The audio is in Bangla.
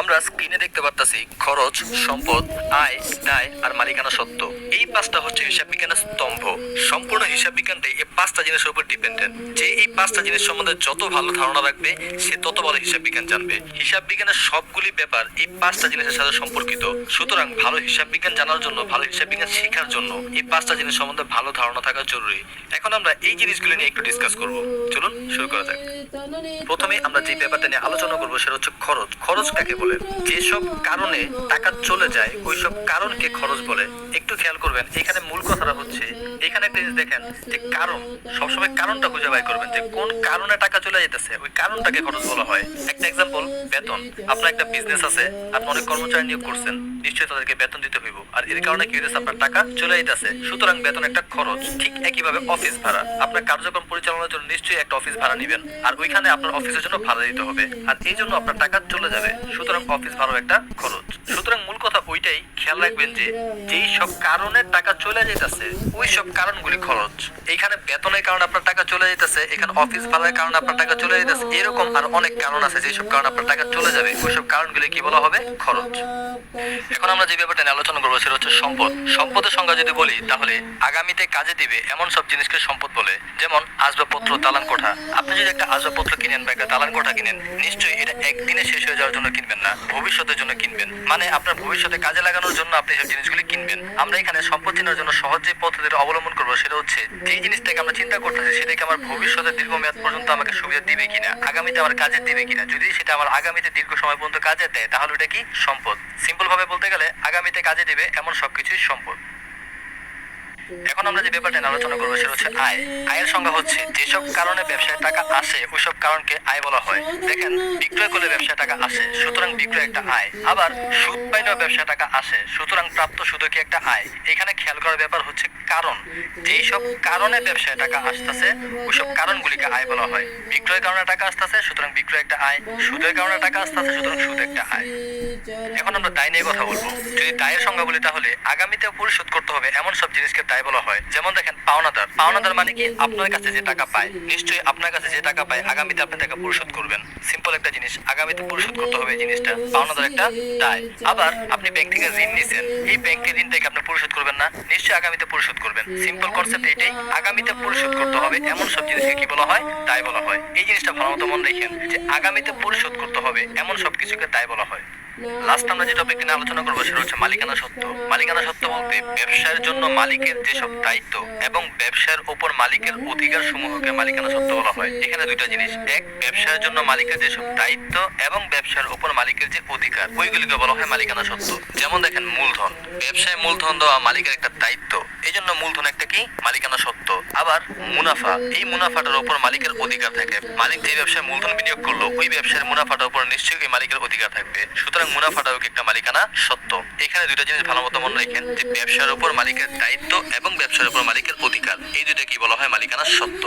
আমরা স্ক্রিনে দেখতে পারতাছি খরচ, সম্পদ, আয় দায় আর মালিকানা সত্ত্ব এই পাঁচটা হচ্ছে হিসাব বিজ্ঞানের স্তম্ভ। সম্পূর্ণ হিসাব বিজ্ঞানটাই এই পাঁচটা জিনিসের উপর ডিপেন্ডেন্ট। যে এই পাঁচটা জিনিস সম্বন্ধে যত ভালো ধারণা রাখবে, সে তত ভালো হিসাব বিজ্ঞান জানবে। হিসাব বিজ্ঞানের সবগুলি ব্যাপার এই পাঁচটা জিনিসের সাথে সম্পর্কিত। সুতরাং ভালো হিসাব বিজ্ঞান জানার জন্য, ভালো হিসাব বিজ্ঞান শেখার জন্য এই পাঁচটা জিনিস সম্বন্ধে ভালো ধারণা থাকা জরুরি। এখন আমরা এই জিনিসগুলো নিয়ে একটু ডিসকাস করব। চলুন, শুরু করা যাক। প্রথমে আমরা যে ব্যাপারটা নিয়ে আলোচনা করব, সেটা হচ্ছে খরচ। খরচ কাকে বলে, যেসব কারণে টাকা চলে যায় ওই সব কারণকে খরচ বলে। একটু খেয়াল করবেন, এখানে মূল কথাটা হচ্ছে এখানে একটা জিনিস দেখেন, যে কারণ, সবসময় কারণটা খুঁজে বাই করবেন, যে কোন কারণে টাকা চলে যেতেছে ওই কারণটাকে খরচ বলা হয়। একটা এক্সাম্পল বেতন। আপনার একটা বিজনেস আছে, আপনি অনেক কর্মচারী নিয়োগ করছেন, নিশ্চয়ই তাদেরকে বেতন দিতে হইব। আর এর কারণে কি হইতেছে, আপনার টাকা চলে যেতেছে সুতরাং বেতন একটা খরচ, ঠিক একইভাবে অফিস ভাড়া। আপনার কার্যক্রম পরিচালনার জন্য নিশ্চয়ই একটা অফিস ভাড়া নেবেন, আর ওইখানে আপনার অফিসের জন্য ভাড়া দিতে হবে। আর এই জন্য আপনার টাকা চলে যাবে। সুতরাং অফিস ভাড়াও একটা খরচ। সুতরাং মূল কথা ওইটাই, খেয়াল রাখবেন যে, যেই সব কারণে টাকা চলে যেতেছে ওই সব খরচ। এইখানে বেতনের কারণে আপনার টাকা চলে যেতেছে এখানে অফিস ভাড়ার কারণে আপনার টাকা চলে যেতেছে এরকম আর অনেক কারণ আছে যেই সব কারণে আপনার টাকা চলে যাবে। ওই সব কারণগুলি কি বলা হবে? খরচ। এখন আমরা যে ব্যাপারটা নিয়ে আলোচনা করব সেটা হচ্ছে সম্পদ। সম্পদের সংজ্ঞা যদি বলি, তাহলে আগামীতে কাজে দিবে এমন সব জিনিসকে সম্পদ বলে, যেমন আসবাবপত্র দালান কোঠা আপনি যদি একটা আসবাবপত্র কিনেন বা একটা দালান কোঠা কিনেন, নিশ্চয়ই এটা একদিনে শেষ হয়ে যাওয়ার জন্য কিনবেন না, ভবিষ্যতের জন্য কিনবেন। মানে আপনার ভবিষ্যতে কাজে লাগানোর জন্য আপনি সব জিনিসগুলি কিনবেন। আমরা এখানে সম্পত্তি চেনার জন্য সহজ যে পদ্ধতিটা অবলম্বন করব সেটা হচ্ছে, যেই জিনিসটাকে আমরা চিন্তা করতেছি সেটাকে আমার ভবিষ্যতে দীর্ঘমেয়াদ পর্যন্ত আমাকে সুবিধা দিবে কিনা, আগামীতে আমার কাজে দিবে কিনা। যদি সেটা আমার আগামীতে দীর্ঘ সময় পর্যন্ত কাজে দেয়, তাহলে ওটা কি সম্পদ? সিম্পল ভাবে বলতে গেলে, আগামীতে কাজে দিবে এমন সবকিছুই সম্পদ। এখন আমরা যে ব্যাপারটা আলোচনা করব সেটা হচ্ছে আয়। আয়ের সংজ্ঞা হচ্ছে, যেসব কারণে ব্যবসায় টাকা আসে ওইসব কারণকে আয় বলা হয়। দেখেন, বিক্রয় করলে ব্যবসায় টাকা আসে, সুতরাং বিক্রয় একটা আয়। আবার সুদ পাইলেও ব্যবসায় টাকা আসে, সুতরাং প্রাপ্ত সুদও কি একটা আয়। এখানে খেয়াল করার ব্যাপার হচ্ছে কারণ। যেই সব কারণে ব্যবসায় টাকা আসতেছে ওইসব কারণগুলিকে আয় বলা হয়। বিক্রয়ের কারণে টাকা আসতেছে, সুতরাং বিক্রয় একটা আয়। সুদের কারণে টাকা আসতেছে, সুতরাং সুদ এখন আমরা দায় নিয়ে কথা বলব। যদি দায়ের সংজ্ঞা বলি তাহলে আগামীতে পরিশোধ করতে হবে এমন সব জিনিসকে দায় বলা হয়। যেমন দেখেন, পাওনাদার। পাওনাদার মানে কি? আপনার কাছে যে টাকা পায়, নিশ্চয়ই আপনার কাছে যে টাকা পায়, আগামীতে আপনি টাকা পরিশোধ করবেন। সিম্পল একটা জিনিস, আগামীতে পরিশোধ করতে হবে এই জিনিসটা। পাওনাদার একটা দায়। আবার আপনি ব্যাংক থেকে ঋণ নিছেন, এই ব্যাংকের নিশ্চয়ই আগামীতে পরিশোধ করবেন। সিম্পল কনসেপ্ট এটাই আগামীতে পরিশোধ করতে হবে। এমন সব জিনিসকে কি বলা হয়? দায় বলা হয়। এই জিনিসটা ভালো মতো মনে রেখেন যে আগামীতে পরিশোধ করতে হবে। এমন সব কিছুকে দায় বলা হয়। লাস্ট আমরা যে টপিক নিয়ে আলোচনা করব সেটা হচ্ছে মালিকানা মালিকানা বলতে ব্যবসার জন্য মালিকের যেসব দায়িত্ব এবং ব্যবসার উপর মালিকের অধিকার সমূহকে মালিকানা বলা হয়। এখানে দুইটা জিনিস। এক, ব্যবসার জন্য মালিকের যেসব দায়িত্ব এবং ব্যবসার উপর মালিকের যে অধিকার, ওইগুলিকে বলা হয় মালিকানা যেমন দেখেন মূলধন। ব্যবসায় মূলধন দেওয়া মালিকের একটা দায়িত্ব। এই জন্য মূলধন একটা কি? মালিকানা সত্ত্ব আবার মুনাফা। এই মুনাফাটার উপর মালিকের অধিকার থাকে। মালিক যে ব্যবসায় মূলধন বিনিয়োগ করল, ওই ব্যবসার মুনাফাটার উপর নিশ্চয়ই মালিকের অধিকার থাকবে। সুতরাং মুনাফাটাও দায়ক একটা মালিকানা সত্য। এখানে দুইটা জিনিস ভালো মতো মনে রাখেন, যে ব্যবসার উপর মালিকের দায়িত্ব এবং ব্যবসার উপর মালিকের অধিকার। এই দুইটা কি বলা হয় মালিকানা সত্য?